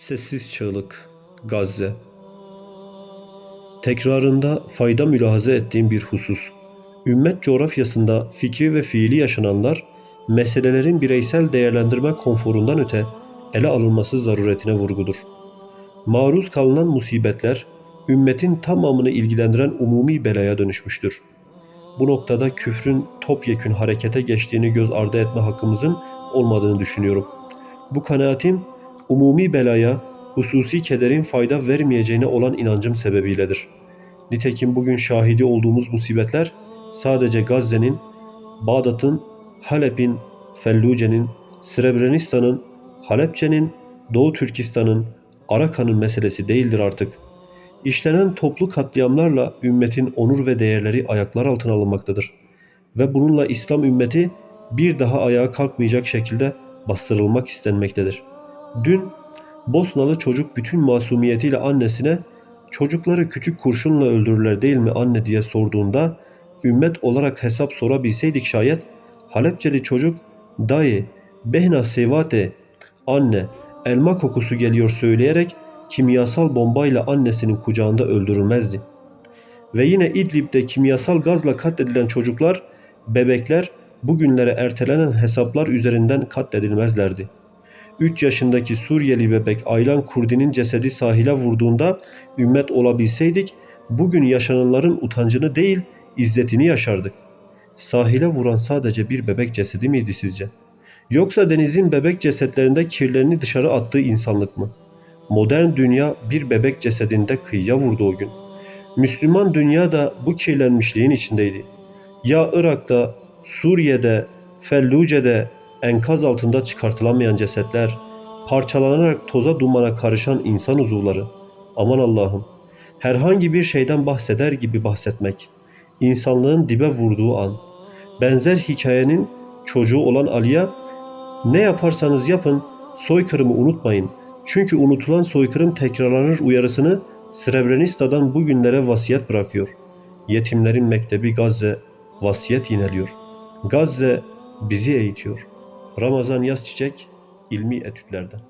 Sessiz çığlık Gazze Tekrarında fayda mülahaza ettiğim bir husus. Ümmet coğrafyasında fikri ve fiili yaşananlar, meselelerin bireysel değerlendirme konforundan öte ele alınması zaruretine vurgudur. Maruz kalınan musibetler, ümmetin tamamını ilgilendiren umumi belaya dönüşmüştür. Bu noktada küfrün topyekün harekete geçtiğini göz ardı etme hakkımızın olmadığını düşünüyorum. Bu kanaatim umumi belaya, hususi kederin fayda vermeyeceğine olan inancım sebebiyledir. Nitekim bugün şahidi olduğumuz musibetler sadece Gazze'nin, Bağdat'ın, Halep'in, Felluce'nin, Srebrenistan'ın, Halepçe'nin, Doğu Türkistan'ın, Arakan'ın meselesi değildir artık. İşlenen toplu katliamlarla ümmetin onur ve değerleri ayaklar altına alınmaktadır. Ve bununla İslam ümmeti bir daha ayağa kalkmayacak şekilde bastırılmak istenmektedir. Dün Bosnalı çocuk bütün masumiyetiyle annesine çocukları küçük kurşunla öldürürler değil mi anne diye sorduğunda ümmet olarak hesap sorabilseydik şayet Halepçeli çocuk dayı behna sevate anne elma kokusu geliyor söyleyerek kimyasal bombayla annesinin kucağında öldürülmezdi. Ve yine İdlib'de kimyasal gazla katledilen çocuklar, bebekler bugünlere ertelenen hesaplar üzerinden katledilmezlerdi. 3 yaşındaki Suriyeli bebek Aylan Kurdi'nin cesedi sahile vurduğunda ümmet olabilseydik bugün yaşananların utancını değil izzetini yaşardık. Sahile vuran sadece bir bebek cesedi miydi sizce? Yoksa denizin bebek cesetlerinde kirlerini dışarı attığı insanlık mı? Modern dünya bir bebek cesedinde kıyıya vurdu o gün. Müslüman dünya da bu kirlenmişliğin içindeydi. Ya Irak'ta, Suriye'de, Felluce'de enkaz altında çıkartılamayan cesetler, parçalanarak toza dumana karışan insan uzuvları. Aman Allah'ım, herhangi bir şeyden bahseder gibi bahsetmek, insanlığın dibe vurduğu an. Benzer hikayenin çocuğu olan Ali'ye ne yaparsanız yapın soykırımı unutmayın. Çünkü unutulan soykırım tekrarlanır uyarısını Srebrenica'dan bugünlere vasiyet bırakıyor. Yetimlerin mektebi Gazze vasiyet yineliyor. Gazze bizi eğitiyor. Ramazan Yaz Çiçek ilmi etütlerden.